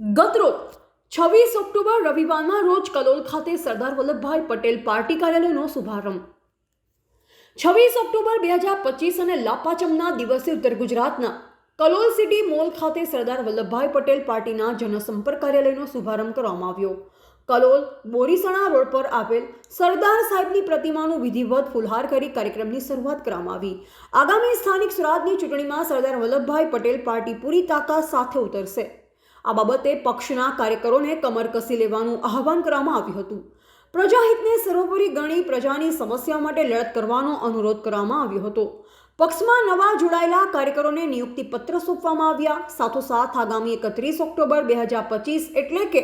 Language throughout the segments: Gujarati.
ગતરોજ છવ્વીસ ઓક્ટોબર રવિવારના રોજ કલોલ ખાતે સરદાર વલ્લભભાઈ પટેલ પાર્ટી કાર્યાલયનો શુભારંભ. છવ્વીસ ઓક્ટોબર બે હજાર પચીસ અને લાપાચમના દિવસે ઉત્તર ગુજરાતના કલોલ સિટી મોલ ખાતે સરદાર વલ્લભભાઈ પટેલ પાર્ટીના જનસંપર્ક કાર્યાલયનો શુભારંભ કરવામાં આવ્યો. કલોલ બોરીસણા રોડ પર આવેલ સરદાર સાહેબની પ્રતિમાનું વિધિવત ફુલહાર કરી કાર્યક્રમની શરૂઆત કરવામાં આવી. આગામી સ્થાનિક સ્વરાજની ચૂંટણીમાં સરદાર વલ્લભભાઈ પટેલ પાર્ટી પૂરી તાકાત સાથે ઉતરશે. આ બાબતે પક્ષના કાર્યકરોને કમર કસી લેવાનું આહવાન કરવામાં આવ્યું હતું. પ્રજાહિતને સર્વોપરી ગણી પ્રજાની સમસ્યા માટે લડત કરવાનો અનુરોધ કરવામાં આવ્યો હતો. પક્ષમાં નવા જોડાયેલા કાર્યકરોને નિયુક્તિ પત્ર સોંપવામાં આવ્યા. સાથોસાથ આગામી એકત્રીસ ઓક્ટોબર બે હજાર પચીસ એટલે કે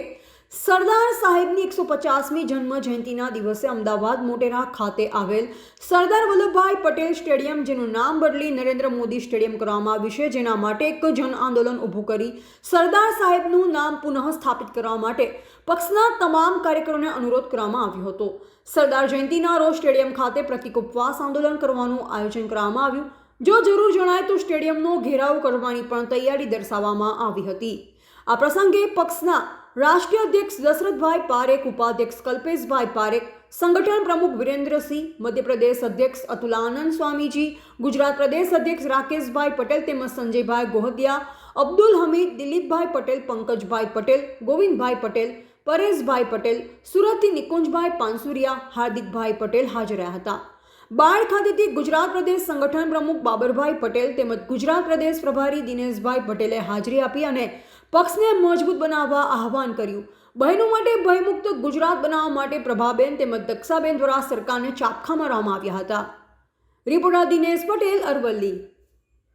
સરદાર સાહેબની એકસો પચાસમી જન્મ જયંતિના દિવસે અમદાવાદ મોટેરા ખાતે આવેલ સરદાર વલ્લભભાઈ પટેલ સ્ટેડિયમ, જેનું નામ બદલી નરેન્દ્ર મોદી સ્ટેડિયમ કરવામાં આવ્યું છે, જેના માટે એક જન આંદોલન ઊભું કરી સરદાર સાહેબનું નામ પુનઃ સ્થાપિત કરવા માટે પક્ષના તમામ કાર્યકરોને અનુરોધ કરવામાં આવ્યો હતો. સરદાર જયંતિના રોજ સ્ટેડિયમ ખાતે પ્રતિક ઉપવાસ આંદોલન કરવાનું આયોજન કરવામાં આવ્યું. જો જરૂર જણાય તો સ્ટેડિયમનો ઘેરાવ કરવાની પણ તૈયારી દર્શાવવામાં આવી હતી. આ પ્રસંગે પક્ષના રાષ્ટ્રીય અધ્યક્ષ દશરથભાઈ પારેખ, ઉપાધ્યક્ષ કલ્પેશભાઈ પારેખ, સંગઠન પ્રમુખ વિરેન્દ્રસિંહ, મધ્યપ્રદેશ અધ્યક્ષ અતુલાનંદ સ્વામીજી, ગુજરાત પ્રદેશ અધ્યક્ષ રાકેશભાઈ પટેલ તેમજ સંજયભાઈ ગોહદિયા, અબ્દુલ હમીદ, દિલીપભાઈ પટેલ, પંકજભાઈ પટેલ, ગોવિંદભાઈ પટેલ, પરેશભાઈ પટેલ, સુરતથી નિકુંજભાઈ પાનસુરિયા, હાર્દિકભાઈ પટેલ હાજર રહ્યા હતા. બાળ ખાતેથી ગુજરાત પ્રદેશ સંગઠન પ્રમુખ બાબરભાઈ પટેલ તેમજ ગુજરાત પ્રદેશ પ્રભારી દિનેશભાઈ પટેલે હાજરી આપી અને પક્ષને મજબૂત બનાવવા આહવાન કર્યું. બહેનો માટે ભયમુક્ત ગુજરાત બનાવવા માટે પ્રભાબેન તેમજ દક્ષાબેન દ્વારા સરકારને ચાપખા મારવામાં આવ્યા હતા. રિપોર્ટર દિનેશ પટેલ અરવલ્લી.